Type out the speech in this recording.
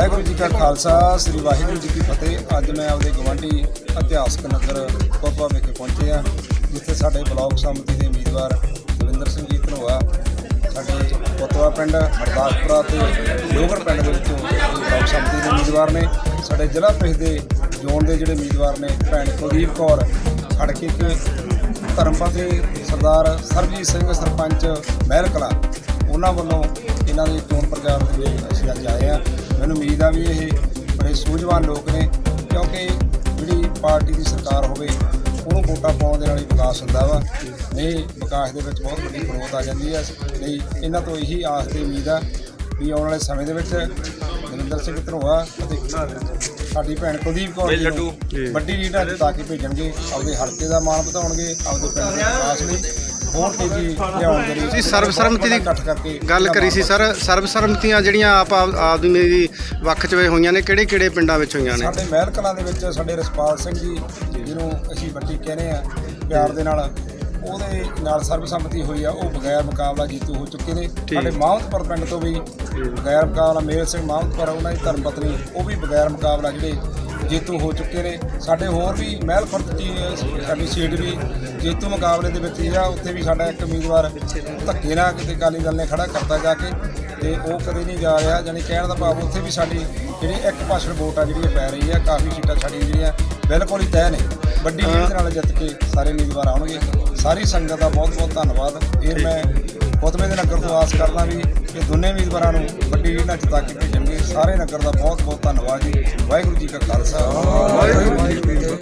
ਵਾਹਿਗੁਰੂ ਜੀ ਕਾ ਖਾਲਸਾ, ਸ੍ਰੀ ਵਾਹਿਗੁਰੂ ਜੀ ਕੀ ਫਤਿਹ। ਅੱਜ ਮੈਂ ਆਪਦੇ ਗਵਾਂਢੀ ਇਤਿਹਾਸਕ ਨਗਰ ਕੋਪਾ ਵਿਖੇ ਪਹੁੰਚਿਆ ਜਿੱਥੇ ਸਾਡੇ ਬਲਾਕ ਸੰਮਤੀ ਦੇ ਉਮੀਦਵਾਰ ਦਵਿੰਦਰ ਸਿੰਘ ਜੀ ਧਨੋਆ, ਸਾਡੇ ਕੋਤਵਾ ਪਿੰਡ, ਹਰਦਾਸਪੁਰਾ ਤੇ ਲੋਗਰ ਪਿੰਡ ਦੇ ਵਿੱਚੋਂ ਇਹ ਬਲਾਕ ਸਮਿਤੀ ਦੇ ਉਮੀਦਵਾਰ ਨੇ। ਸਾਡੇ ਜ਼ਿਲ੍ਹਾ ਪ੍ਰੀਸ਼ਦ ਦੇ ਜ਼ੋਨ ਦੇ ਜਿਹੜੇ ਉਮੀਦਵਾਰ ਨੇ, ਭੈਣ ਕੁਲਦੀਪ ਕੌਰ ਖੜਕੇ ਕੇ ਧਰਮਪਤੀ ਸਰਦਾਰ ਸਰਬਜੀਤ ਸਿੰਘ ਸਰਪੰਚ ਮਹਿਲ ਕਲਾ, ਉਹਨਾਂ ਵੱਲੋਂ ਇਹਨਾਂ ਦੇ ਚੋਣ ਪ੍ਰਚਾਰ ਦੇ ਵਿੱਚ ਅਸੀਂ ਅੱਜ ਆਏ ਆ ਮੈਨੂੰ ਉਮੀਦ ਆ ਵੀ ਇਹ ਬੜੇ ਸੂਝਵਾਨ ਲੋਕ ਨੇ ਕਿਉਂਕਿ ਜਿਹੜੀ ਪਾਰਟੀ ਦੀ ਸਰਕਾਰ ਹੋਵੇ ਉਹਨੂੰ ਵੋਟਾਂ ਪਾਉਣ ਦੇ ਨਾਲ ਹੀ ਵਿਕਾਸ ਹੁੰਦਾ ਵਾ। ਨਹੀਂ ਵਿਕਾਸ ਦੇ ਵਿੱਚ ਬਹੁਤ ਵੱਡੀ ਗਰੋਥ ਆ ਜਾਂਦੀ ਹੈ ਨਹੀਂ ਇਹਨਾਂ ਤੋਂ ਇਹੀ ਆਸ ਤੇ ਉਮੀਦ ਆ ਵੀ ਆਉਣ ਵਾਲੇ ਸਮੇਂ ਦੇ ਵਿੱਚ ਨਰਿੰਦਰ ਸਿੰਘ ਧਨੋਆ ਅਤੇ ਸਾਡੀ ਭੈਣ ਕੁਲਦੀਪ ਕੌਰ ਜੀ ਨੂੰ ਵੱਡੀ ਲੀਡ ਅੱਜ ਤਾਂ ਕਿ ਭੇਜਣਗੇ ਆਪਦੇ ਹਲਕੇ ਦਾ ਮਾਣ ਵਧਾਉਣਗੇ ਆਪਦੇ ਪਿੰਡ ਦੇ ਵਿਕਾਸ ਲਈ। ਹੋਰ ਤੇਜ਼ੀ ਲਿਆਉਣ ਦੇ ਲਈ? ਸਰਬਸੰਮਤੀ ਦੀ ਇਕੱਠ ਕਰਕੇ ਗੱਲ ਕਰੀ ਸੀ ਸਰ। ਸਰਬਸੰਮਤੀਆਂ ਜਿਹੜੀਆਂ ਆਪ ਆਦਮੀ ਦੀ ਵੱਖ ਚ ਹੋਈਆਂ ਨੇ ਕਿਹੜੇ ਕਿਹੜੇ ਪਿੰਡਾਂ ਵਿੱਚ ਹੋਈਆਂ ਨੇ? ਸਾਡੇ ਮਹਿਲ ਕਲਾਂ ਦੇ ਵਿੱਚ ਸਾਡੇ ਰਸਪਾਲ ਸਿੰਘ ਜੀ ਜਿਹਨੂੰ ਅਸੀਂ ਵੱਡੀ ਕਹਿੰਦੇ ਆ ਪਿਆਰ ਦੇ ਨਾਲ ਉਹਦੇ ਨਾਲ ਸਰਬਸੰਮਤੀ ਹੋਈ ਆ। ਉਹ ਬਗੈਰ ਮੁਕਾਬਲਾ ਜੀਤੂ ਹੋ ਚੁੱਕੇ ਨੇ। ਸਾਡੇ ਮਾਹੌਤਪੁਰ ਪਿੰਡ ਤੋਂ ਵੀ ਬਗੈਰ ਮੁਕਾਬਲਾ ਮੇਲ ਸਿੰਘ ਮਾਹੌਤਪੁਰ ਉਹਨਾਂ ਦੀ ਧਰਮ ਪਤਨੀ ਉਹ ਵੀ ਬਗੈਰ ਮੁਕਾਬਲਾ ਜਿਹੜੇ ਜੇਤੂ ਹੋ ਚੁੱਕੇ ਨੇ। ਸਾਡੇ ਹੋਰ ਵੀ ਮਹਿਲ ਖੁਰਦ ਦੀ ਸਾਡੀ ਸੀਟ ਵੀ ਜੇਤੂ ਮੁਕਾਬਲੇ ਦੇ ਵਿੱਚ ਹੀ ਆ। ਉੱਥੇ ਵੀ ਸਾਡਾ ਇੱਕ ਉਮੀਦਵਾਰ ਧੱਕੇ ਨਾਲ ਕਿਤੇ ਅਕਾਲੀ ਦਲ ਨੇ ਖੜਾ ਕਰਤਾ ਜਾ ਕੇ ਤੇ ਉਹ ਕਦੇ ਨਹੀਂ ਜਾ ਰਿਹਾ। ਜਾਨੀ ਕਹਿਣ ਦਾ ਭਾਵ ਉੱਥੇ ਵੀ ਸਾਡੀ ਜਿਹੜੀ ਇੱਕ ਪਾਸੜ ਵੋਟ ਆ ਜਿਹੜੀ ਪੈ ਰਹੀ ਆ ਕਾਫੀ ਸੀਟਾਂ ਸਾਡੀਆਂ ਜਿਹੜੀਆਂ ਬਿਲਕੁਲ ਹੀ ਤੈਅ ਨੇ। ਵੱਡੀ ਲੀਡ ਨਾਲ ਜਿੱਤ ਕੇ ਸਾਰੇ ਉਮੀਦਵਾਰ ਆਉਣਗੇ। ਸਾਰੀ ਸੰਗਤ ਦਾ ਬਹੁਤ ਬਹੁਤ ਧੰਨਵਾਦ ਫਿਰ ਮੈਂ ਗੌਤਮੇ ਦੇ ਨਗਰ ਤੋਂ ਆਸ ਕਰਦਾ ਵੀ ਕਿ ਦੋਨੇ ਉਮੀਦਵਾਰਾਂ ਨੂੰ ਵੱਡੀ ਲੀਡ ਨਾਲ ਜਿਤਾ ਕੇ ਭੇਜਣਗੇ। ਸਾਰੇ ਨਗਰ ਦਾ ਬਹੁਤ ਬਹੁਤ ਧੰਨਵਾਦ ਜੀ। ਵਾਹਿਗੁਰੂ ਜੀ ਕਾ ਖਾਲਸਾ। ਵਾਹਿਗੁਰੂ ਜੀ ਕੀ ਫਤਿਹ।